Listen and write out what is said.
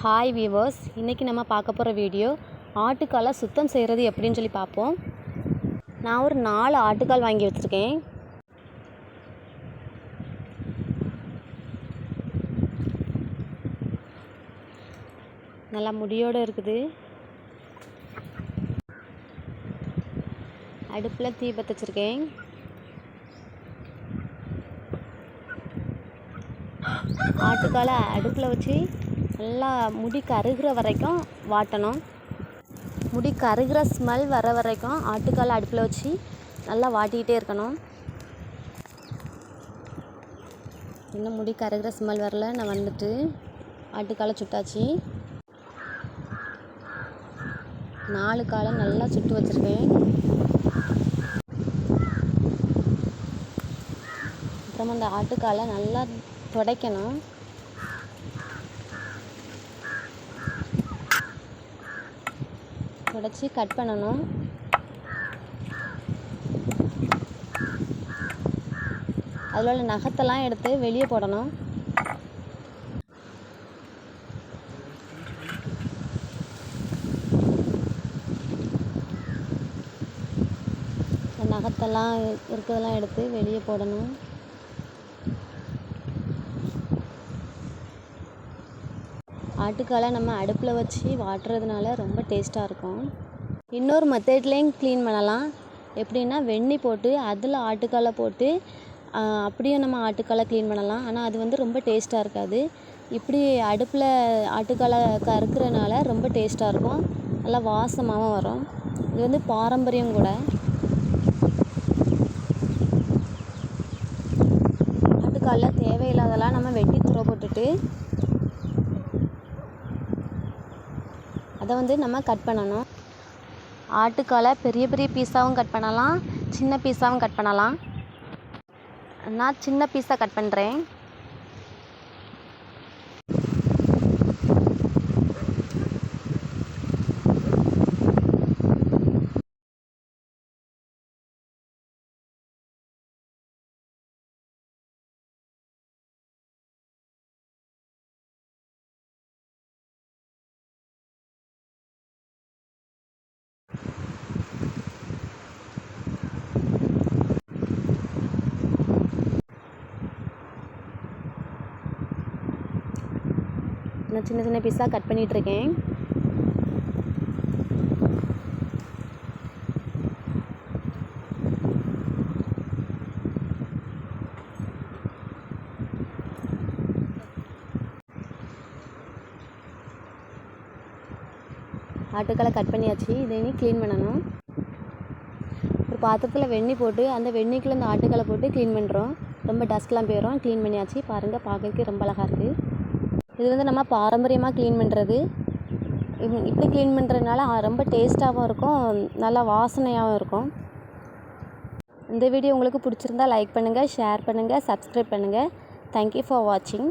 Hi viewers இன்றைக்கி நம்ம பார்க்க போகிற வீடியோ ஆட்டுக்காலை சுத்தம் செய்கிறது எப்படின்னு சொல்லி பார்ப்போம். நான் ஒரு நாலு ஆட்டுக்கால் வாங்கி வச்சுருக்கேன். நல்லா முடியோடு இருக்குது. அடுப்பில் தீ பற்ற வச்சுருக்கேன். ஆட்டுக்காலை அடுப்பில் வச்சு நல்லா முடி கருகிற வரைக்கும் வாட்டணும். முடி கருகிற ஸ்மெல் வர வரைக்கும் ஆட்டுக்கால் அடுப்பில் வச்சு நல்லா வாட்டிக்கிட்டே இருக்கணும். இன்னும் முடி கருகிற ஸ்மெல் வரல. நான் வந்துட்டு ஆட்டுக்காலை சுட்டாச்சு. நாலு காலை நல்லா சுட்டு வச்சுருக்கேன். அப்புறமா அந்த ஆட்டுக்காலை நல்லா துடைக்கணும். உடச்சி கட் பண்ணணும். அதில் உள்ள நகத்தெல்லாம் எடுத்து வெளியே போடணும். நகத்தெல்லாம் இருக்கிறதெல்லாம் எடுத்து வெளியே போடணும். ஆட்டுக்காலை நம்ம அடுப்பில் வச்சு வாட்டுறதுனால ரொம்ப டேஸ்ட்டாக இருக்கும். இன்னொரு மெத்தட்லேயும் க்ளீன் பண்ணலாம். எப்படின்னா வெந்நீர் போட்டு அதில் ஆட்டுக்காலை போட்டு அப்படியும் நம்ம ஆட்டுக்காலை க்ளீன் பண்ணலாம். ஆனால் அது வந்து ரொம்ப டேஸ்ட்டாக இருக்காது. இப்படி அடுப்பில் ஆட்டுக்காலை கறுக்கிறனால ரொம்ப டேஸ்ட்டாக இருக்கும். நல்லா வாசமாகவும் வரும். இது வந்து பாரம்பரியம் கூட. ஆட்டுக்காலில் தேவையில்லாதெல்லாம் நம்ம வெட்டி துறை போட்டுட்டு அதை வந்து நம்ம கட் பண்ணணும். ஆட்டுக்காலை பெரிய பெரிய பீஸாகவும் கட் பண்ணலாம். சின்ன பீஸாகவும் கட் பண்ணலாம். நான் சின்ன பீஸாக கட் பண்ணுறேன் நான் சின்ன சின்ன பீஸாக கட் பண்ணிகிட்ருக்கேன் ஆட்டுக்களை கட் பண்ணியாச்சு. இதை இனி க்ளீன் பண்ணணும். ஒரு பாத்திரத்தில் வெண்ணி போட்டு அந்த வெண்ணிக்குள்ளே இந்த ஆட்டுக்களை போட்டு க்ளீன் பண்ணுறோம் ரொம்ப டஸ்ட்லாம் போயிடும் க்ளீன் பண்ணியாச்சு. பாருங்கள் பார்க்கறதுக்கு ரொம்ப அழகாக இருக்குது இது வந்து நம்ம பாரம்பரியமாக க்ளீன் பண்ணுறது இப்படி க்ளீன் பண்ணுறதுனால ரொம்ப டேஸ்ட்டாகவும் இருக்கும் நல்லா வாசனையாகவும் இருக்கும். இந்த வீடியோ உங்களுக்கு பிடிச்சிருந்தா லைக் பண்ணுங்கள் ஷேர் பண்ணுங்கள் சப்ஸ்கிரைப் பண்ணுங்கள் தேங்க்யூ ஃபார் வாட்சிங்